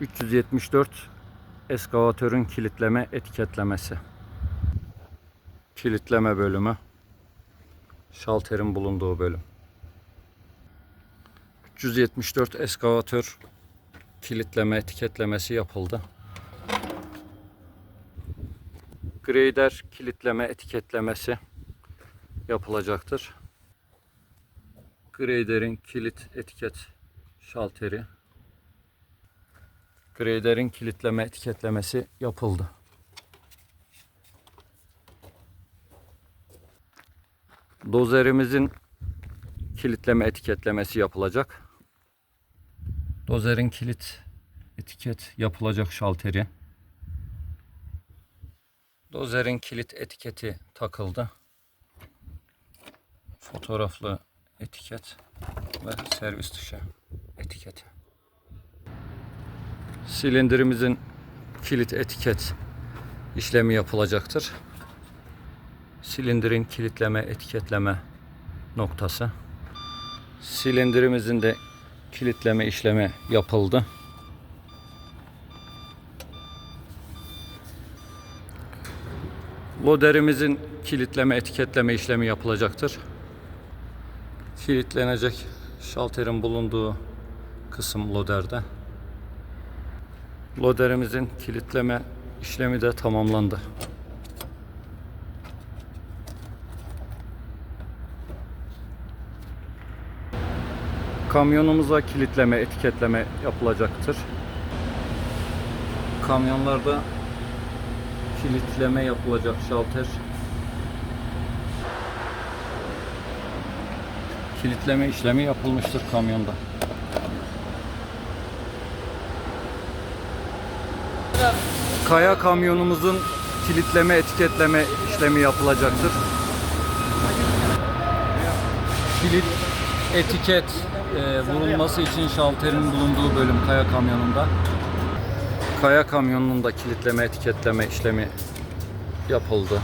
374 eskavatörün kilitleme etiketlemesi. Kilitleme bölümü. Şalterin bulunduğu bölüm. 374 eskavatör kilitleme etiketlemesi yapıldı. Grader kilitleme etiketlemesi yapılacaktır. Grader'in kilit etiket şalteri Grader'in kilitleme etiketlemesi yapıldı. Dozerimizin kilitleme etiketlemesi yapılacak. Dozerin kilit etiket yapılacak şalteri. Dozerin kilit etiketi takıldı. Fotoğraflı etiket ve servis dışı etiketi. Silindirimizin kilit etiket işlemi yapılacaktır. Silindirin kilitleme etiketleme noktası. Silindirimizin de kilitleme işlemi yapıldı. Loderimizin kilitleme etiketleme işlemi yapılacaktır. Kilitlenecek şalterin bulunduğu kısım loderde. Loderimizin kilitleme işlemi de tamamlandı. Kamyonumuza kilitleme, etiketleme yapılacaktır. Kamyonlarda kilitleme yapılacak şalter. Kilitleme işlemi yapılmıştır kamyonda. Kaya kamyonumuzun kilitleme, etiketleme işlemi yapılacaktır. Kilit, etiket e, vurulması için şalterin bulunduğu bölüm kaya kamyonunda. Kaya kamyonunun da kilitleme, etiketleme işlemi yapıldı.